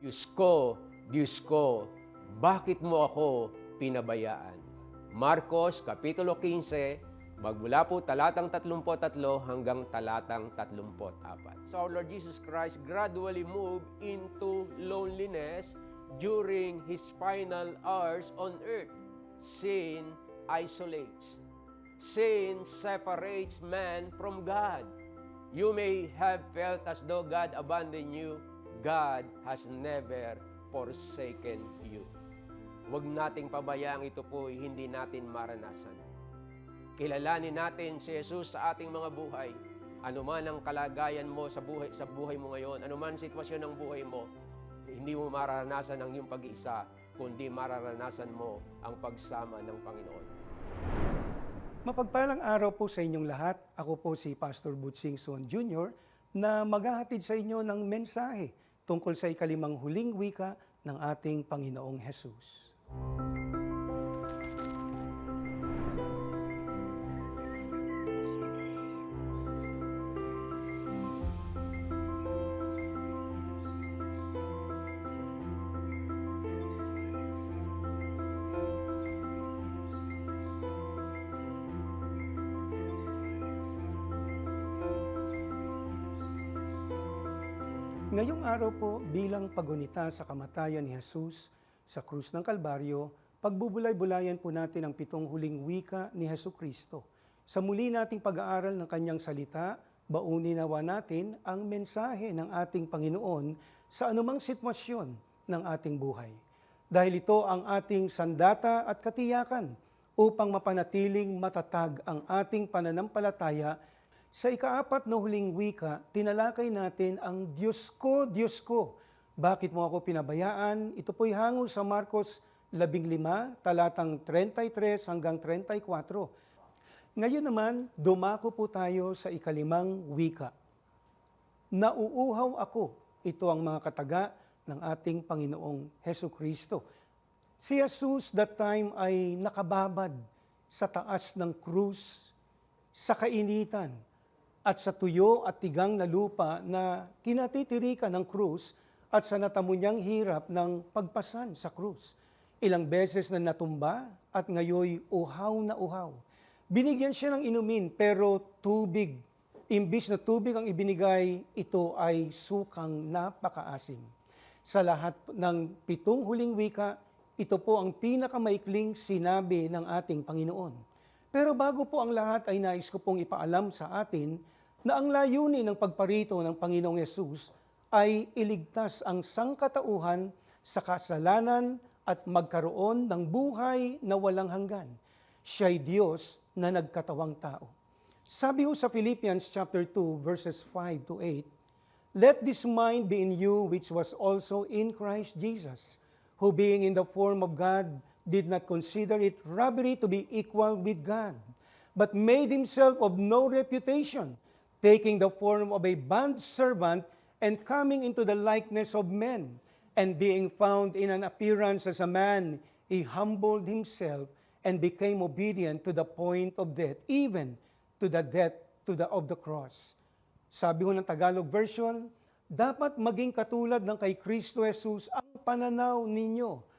Diyos ko, Diyos ko, bakit mo ako pinabayaan? Marcos, Kapitulo 15, magmula po talatang 33 hanggang talatang 34. So our Lord Jesus Christ gradually moved into loneliness during His final hours on earth. Sin isolates. Sin separates man from God. You may have felt as though God abandoned you. God has never forsaken you. Huwag nating pabayaan ito po hindi natin maranasan. Kilalanin natin si Jesus sa ating mga buhay. Ano man ang kalagayan mo sa buhay, sa buhay mo ngayon, ano man sitwasyon ng buhay mo, hindi mo mararanasan ang iyong pag-isa, kundi mararanasan mo ang pagsama ng Panginoon. Mapagpalang araw po sa inyong lahat. Ako po si Pastor Butsing Son Jr. na maghahatid sa inyo ng mensahe tungkol sa ikalimang huling wika ng ating Panginoong Hesus. Araw po bilang pagunita sa kamatayan ni Jesus sa krus ng Kalbaryo, pagbubulay-bulayan po natin ang pitong huling wika ni Hesus Kristo. Sa muli nating pag-aaral ng kanyang salita, baunin nawa natin ang mensahe ng ating Panginoon sa anumang sitwasyon ng ating buhay. Dahil ito ang ating sandata at katiyakan upang mapanatiling matatag ang ating pananampalataya sa ikaapat na huling wika, tinalakay natin ang Diyos ko, Diyos ko. Bakit mo ako pinabayaan? Ito po'y hango sa Marcos 15, talatang 33 hanggang 34. Ngayon naman, dumako po tayo sa ikalimang wika. Nauuhaw ako. Ito ang mga kataga ng ating Panginoong Heso Kristo. Si Jesus that time ay nakababad sa taas ng krus, sa kainitan, at sa tuyo at tigang na lupa na kinatitirikan ng krus at sa natamo niyang hirap ng pagpasan sa krus. Ilang beses na natumba at ngayoy uhaw na uhaw. Binigyan siya ng inumin pero tubig. Imbis na tubig ang ibinigay, ito ay sukang napakaasim. Sa lahat ng pitong huling wika, ito po ang pinakamaikling sinabi ng ating Panginoon. Pero bago po ang lahat ay nais ko pong ipaalam sa atin na ang layunin ng pagparito ng Panginoong Yesus ay iligtas ang sangkatauhan sa kasalanan at magkaroon ng buhay na walang hanggan. Siya'y Diyos na nagkatawang tao. Sabi ho sa Philippians chapter 2 verses 5 to 8, Let this mind be in you which was also in Christ Jesus, who being in the form of God did not consider it robbery to be equal with God, but made himself of no reputation, taking the form of a bond servant and coming into the likeness of men, and being found in an appearance as a man, he humbled himself and became obedient to the point of death, even to the death to the, of the cross. Sabi ho ng Tagalog version, dapat maging katulad ng kay Kristo Jesus ang pananaw ninyo.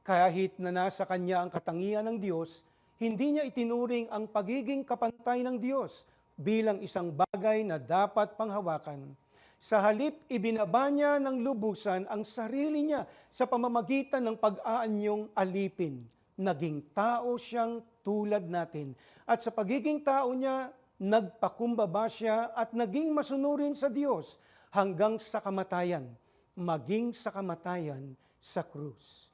Kahit na nasa Kanya ang katangian ng Diyos, hindi niya itinuring ang pagiging kapantay ng Diyos bilang isang bagay na dapat panghawakan. Sa halip, ibinaba niya ng lubusan ang sarili niya sa pamamagitan ng pag-aanyong alipin. Naging tao siyang tulad natin. At sa pagiging tao niya, nagpakumbaba siya at naging masunurin sa Diyos hanggang sa kamatayan, maging sa kamatayan sa krus.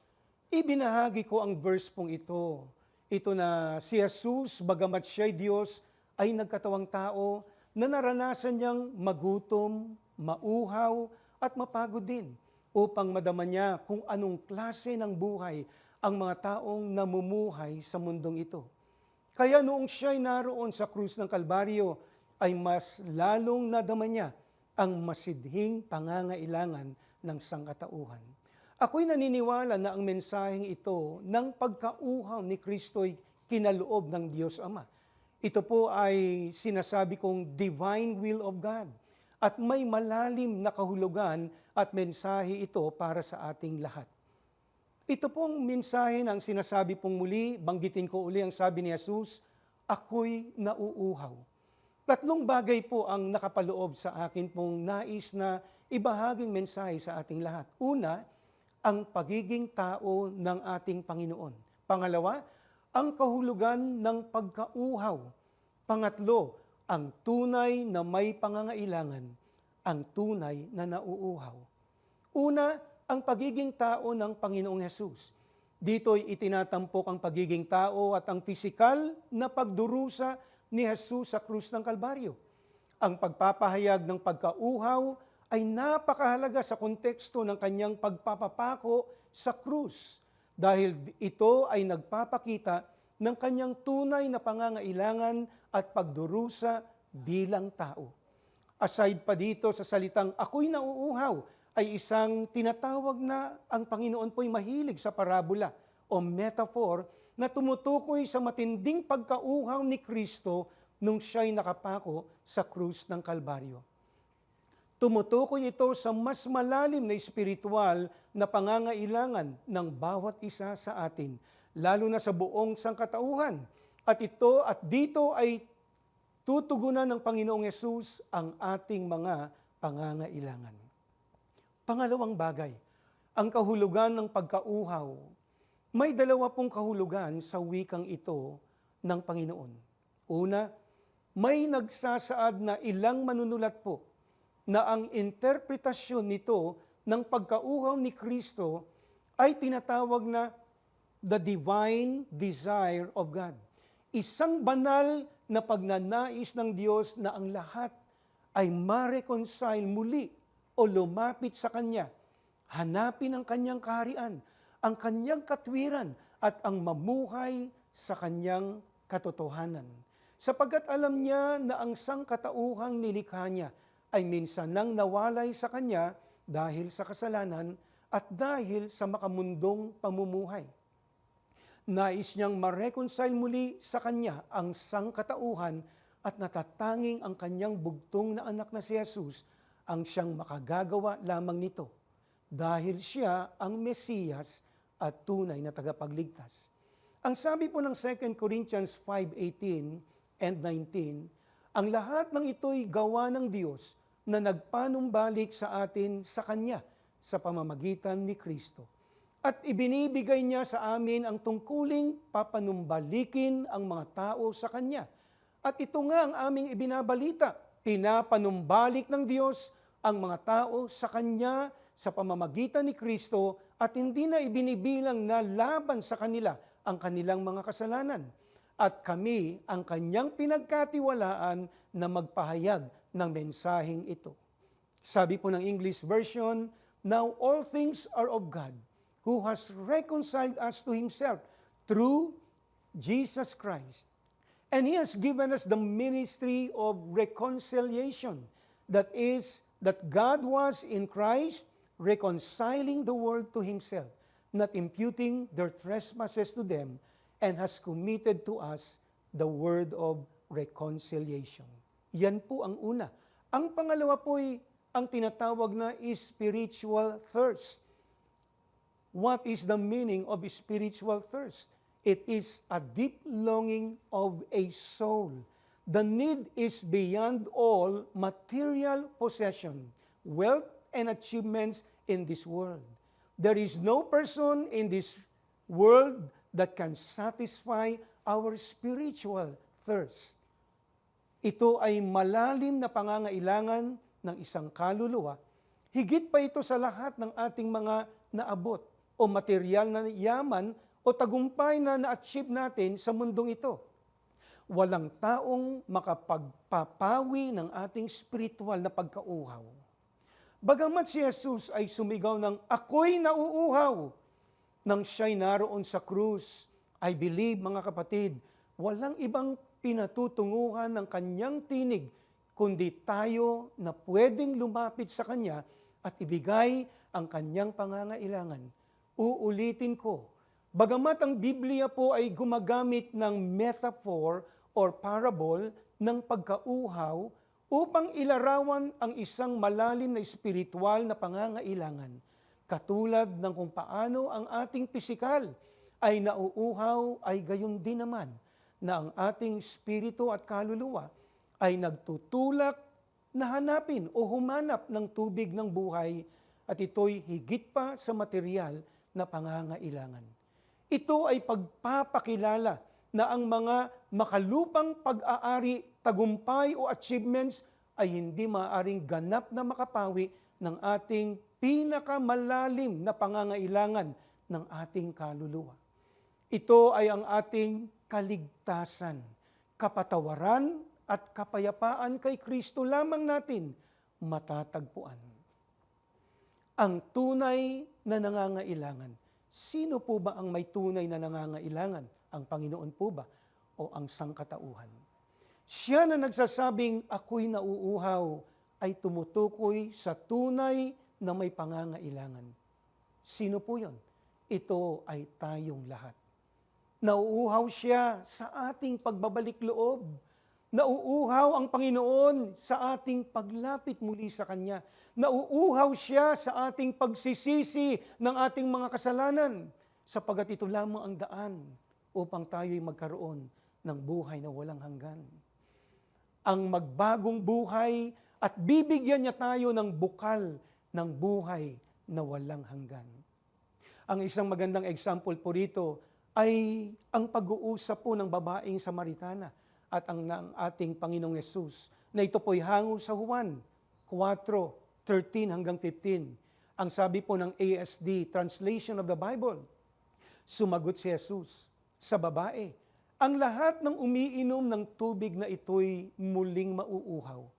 Ibinahagi ko ang verse pong ito. Ito na si Jesus, bagamat siya'y Diyos, ay nagkatawang tao na naranasan niyang magutom, mauhaw, at mapagod din upang madama niya kung anong klase ng buhay ang mga taong namumuhay sa mundong ito. Kaya noong siya'y naroon sa krus ng Kalbaryo, ay mas lalong nadama niya ang masidhing pangangailangan ng sangkatauhan. Ako'y naniniwala na ang mensaheng ito ng pagkauhaw ni Kristo'y kinaloob ng Diyos Ama. Ito po ay sinasabi kong divine will of God. at may malalim na kahulugan at mensahe ito para sa ating lahat. Ito pong mensahe ng sinasabi pong muli, banggitin ko uli ang sabi ni Jesus, ako'y nauuhaw. Tatlong bagay po ang nakapaloob sa akin pong nais na ibahaging mensahe sa ating lahat. Una, ang pagiging tao ng ating Panginoon. Pangalawa, ang kahulugan ng pagkauhaw. Pangatlo, ang tunay na may pangangailangan, ang tunay na nauuhaw. Una, ang pagiging tao ng Panginoong Yesus. Dito'y itinatampok ang pagiging tao at ang pisikal na pagdurusa ni Jesus sa krus ng Kalbaryo. Ang pagpapahayag ng pagkauhaw ay napakahalaga sa konteksto ng kanyang pagpapapako sa krus dahil ito ay nagpapakita ng kanyang tunay na pangangailangan at pagdurusa bilang tao. Aside pa dito sa salitang ako'y nauuhaw, ay isang tinatawag na ang Panginoon po'y mahilig sa parabola o metaphor na tumutukoy sa matinding pagkauhaw ni Kristo nung siya'y nakapako sa krus ng Kalbaryo. Tumutukoy ito sa mas malalim na espiritual na pangangailangan ng bawat isa sa atin, lalo na sa buong sangkatauhan. At ito at dito ay tutugunan ng Panginoong Yesus ang ating mga pangangailangan. Pangalawang bagay, ang kahulugan ng pagkauhaw. May dalawa pong kahulugan sa wikang ito ng Panginoon. Una, may nagsasaad na ilang manunulat po na ang interpretasyon nito ng pagkauhaw ni Kristo ay tinatawag na the divine desire of God. Isang banal na pagnanais ng Diyos na ang lahat ay ma-reconcile muli o lumapit sa Kanya. Hanapin ang Kanyang kaharian, ang Kanyang katwiran at ang mamuhay sa Kanyang katotohanan. Sapagkat alam niya na ang sangkatauhang nilikha niya ay minsan nang nawalay sa Kanya dahil sa kasalanan at dahil sa makamundong pamumuhay. Nais niyang ma-reconcile muli sa Kanya ang sangkatauhan at natatanging ang Kanyang bugtong na anak na si Jesus ang siyang makagagawa lamang nito dahil siya ang Mesiyas at tunay na tagapagligtas. Ang sabi po ng 2 Corinthians 5.18 and 19, ang lahat ng ito'y gawa ng Diyos na nagpanumbalik sa atin sa Kanya sa pamamagitan ni Kristo. At ibinibigay niya sa amin ang tungkuling papanumbalikin ang mga tao sa Kanya. At ito nga ang aming ibinabalita, pinapanumbalik ng Diyos ang mga tao sa Kanya sa pamamagitan ni Kristo at hindi na ibinibilang na laban sa kanila ang kanilang mga kasalanan. At kami ang Kanyang pinagkatiwalaan na magpahayag ng mensaheng ito. Sabi po ng English version, Now all things are of God, who has reconciled us to Himself through Jesus Christ. And He has given us the ministry of reconciliation. That is, that God was in Christ reconciling the world to Himself, not imputing their trespasses to them, and has committed to us the word of reconciliation. Yan po ang una. Ang pangalawa po ay ang tinatawag na spiritual thirst. What is the meaning of spiritual thirst? It is a deep longing of a soul. The need is beyond all material possession, wealth, and achievements in this world. There is no person in this world that can satisfy our spiritual thirst. Ito ay malalim na pangangailangan ng isang kaluluwa. Higit pa ito sa lahat ng ating mga naabot o material na yaman o tagumpay na na-achieve natin sa mundong ito. Walang taong makapagpapawi ng ating spiritual na pagkauhaw. Bagamat si Jesus ay sumigaw ng, Ako'y nauuhaw! Nang siya'y naroon sa krus, I believe mga kapatid, walang ibang pinatutunguhan ng kanyang tinig, kundi tayo na pwedeng lumapit sa kanya at ibigay ang kanyang pangangailangan. Uulitin ko, bagamat ang Biblia po ay gumagamit ng metaphor or parable ng pagkauhaw, upang ilarawan ang isang malalim na espiritual na pangangailangan, katulad ng kung paano ang ating pisikal ay nauuhaw ay gayon din naman na ang ating espiritu at kaluluwa ay nagtutulak na hanapin o humanap ng tubig ng buhay at ito'y higit pa sa material na pangangailangan. Ito ay pagpapakilala na ang mga makalupang pag-aari, tagumpay o achievements ay hindi maaaring ganap na makapawi ng ating pinakamalalim na pangangailangan ng ating kaluluwa. Ito ay ang ating kaligtasan, kapatawaran at kapayapaan kay Kristo lamang natin matatagpuan. Ang tunay na nangangailangan. Sino po ba ang may tunay na nangangailangan? Ang Panginoon po ba o ang sangkatauhan? Siya na nagsasabing ako'y nauuhaw ay tumutukoy sa tunay na may pangangailangan. Sino po yon? Ito ay tayong lahat. Nauuhaw siya sa ating pagbabalik loob. Nauuhaw ang Panginoon sa ating paglapit muli sa Kanya. Nauuhaw siya sa ating pagsisisi ng ating mga kasalanan sapagat ito lamang ang daan upang tayo'y magkaroon ng buhay na walang hanggan. Ang magbagong buhay at bibigyan niya tayo ng bukal ng buhay na walang hanggan. Ang isang magandang example po rito ay ang pag-uusap po ng babaeng Samaritana at ang ng ating Panginoong Yesus na ito po'y hango sa Juan 4:13 hanggang 15. Ang sabi po ng ASD, Translation of the Bible, sumagot si Jesus sa babae, ang lahat ng umiinom ng tubig na ito'y muling mauuhaw.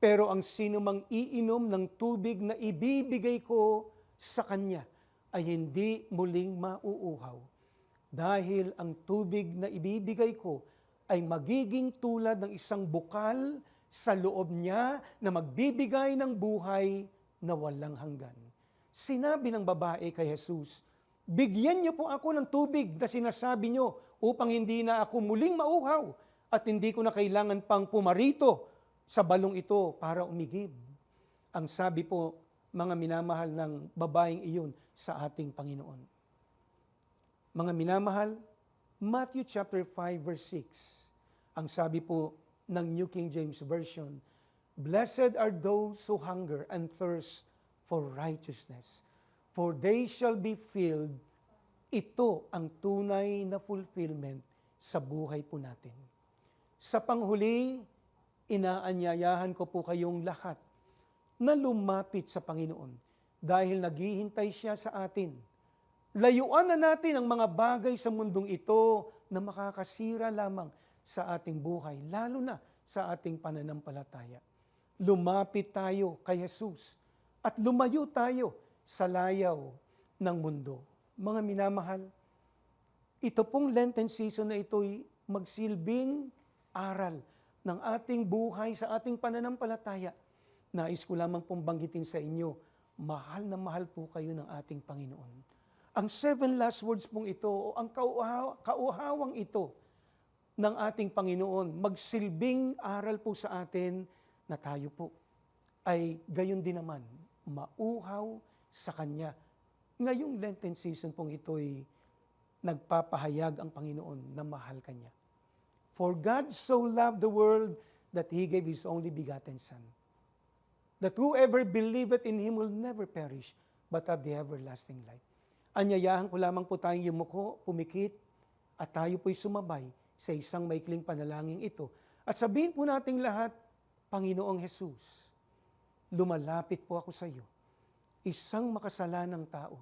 Pero ang sino mang iinom ng tubig na ibibigay ko sa kanya ay hindi muling mauuhaw dahil ang tubig na ibibigay ko ay magiging tulad ng isang bukal sa loob niya na magbibigay ng buhay na walang hanggan. Sinabi ng babae kay Jesus, Bigyan niyo po ako ng tubig na sinasabi niyo upang hindi na ako muling mauhaw at hindi ko na kailangan pang pumarito sa balong ito para umigib. Ang sabi po, mga minamahal ng babaeng iyon sa ating Panginoon. Mga minamahal, Matthew chapter 5 verse 6. Ang sabi po ng New King James Version, Blessed are those who hunger and thirst for righteousness, for they shall be filled. Ito ang tunay na fulfillment sa buhay po natin. Sa panghuli, inaanyayahan ko po kayong lahat na lumapit sa Panginoon dahil naghihintay siya sa atin Layuan na natin ang mga bagay sa mundong ito na makakasira lamang sa ating buhay, lalo na sa ating pananampalataya. Lumapit tayo kay Jesus at lumayo tayo sa layaw ng mundo. Mga minamahal, ito pong Lenten season na ito'y magsilbing aral ng ating buhay sa ating pananampalataya. Nais ko lamang pong banggitin sa inyo, mahal na mahal po kayo ng ating Panginoon ang seven last words pong ito, o ang kauhaw, kauhawang ito ng ating Panginoon, magsilbing aral po sa atin na tayo po ay gayon din naman, mauhaw sa Kanya. Ngayong Lenten season pong ito'y nagpapahayag ang Panginoon na mahal Kanya. For God so loved the world that He gave His only begotten Son, that whoever believeth in Him will never perish, but have the everlasting life. Anyayahan ko lamang po tayong yumuko, pumikit, at tayo po'y sumabay sa isang maikling panalangin ito. At sabihin po nating lahat, Panginoong Jesus, lumalapit po ako sa iyo, isang makasalanang tao.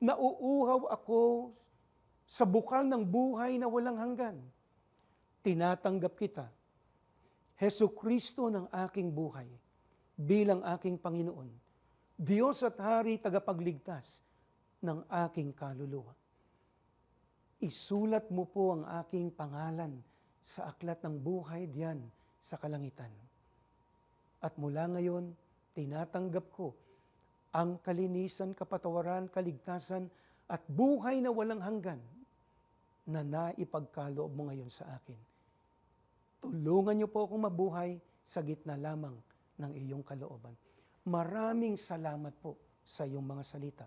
Nauuhaw ako sa bukal ng buhay na walang hanggan. Tinatanggap kita, Heso Kristo ng aking buhay, bilang aking Panginoon, Diyos at Hari tagapagligtas, ng aking kaluluwa. Isulat mo po ang aking pangalan sa aklat ng buhay diyan sa kalangitan. At mula ngayon, tinatanggap ko ang kalinisan, kapatawaran, kaligtasan at buhay na walang hanggan na naipagkaloob mo ngayon sa akin. Tulungan niyo po akong mabuhay sa gitna lamang ng iyong kalooban. Maraming salamat po sa iyong mga salita.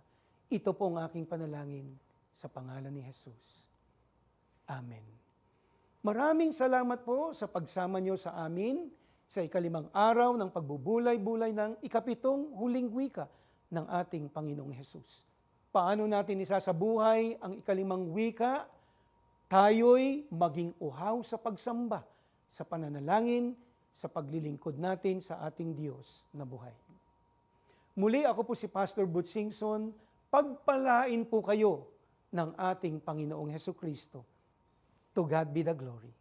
Ito po ang aking panalangin sa pangalan ni Jesus. Amen. Maraming salamat po sa pagsama niyo sa amin sa ikalimang araw ng pagbubulay-bulay ng ikapitong huling wika ng ating Panginoong Hesus. Paano natin isasabuhay ang ikalimang wika? Tayo'y maging uhaw sa pagsamba, sa pananalangin, sa paglilingkod natin sa ating Diyos na buhay. Muli ako po si Pastor Butch Singson. Pagpalain po kayo ng ating Panginoong Heso Kristo. To God be the glory.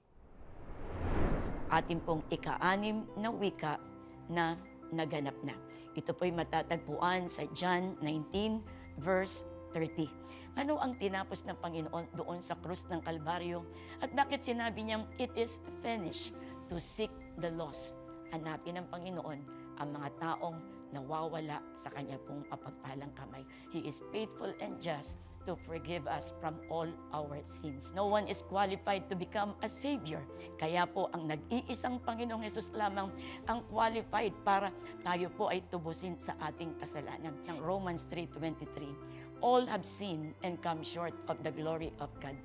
ating pong ika-anim na wika na naganap na. Ito po'y matatagpuan sa John 19 verse 30. Ano ang tinapos ng Panginoon doon sa krus ng Kalbaryo? At bakit sinabi niyang, it is finished to seek the lost? Hanapin ng Panginoon ang mga taong nawawala sa kanya pong mapagpalang kamay. He is faithful and just to forgive us from all our sins. No one is qualified to become a Savior. Kaya po ang nag-iisang Panginoong Yesus lamang ang qualified para tayo po ay tubusin sa ating kasalanan. Ng Romans 3.23, All have sinned and come short of the glory of God.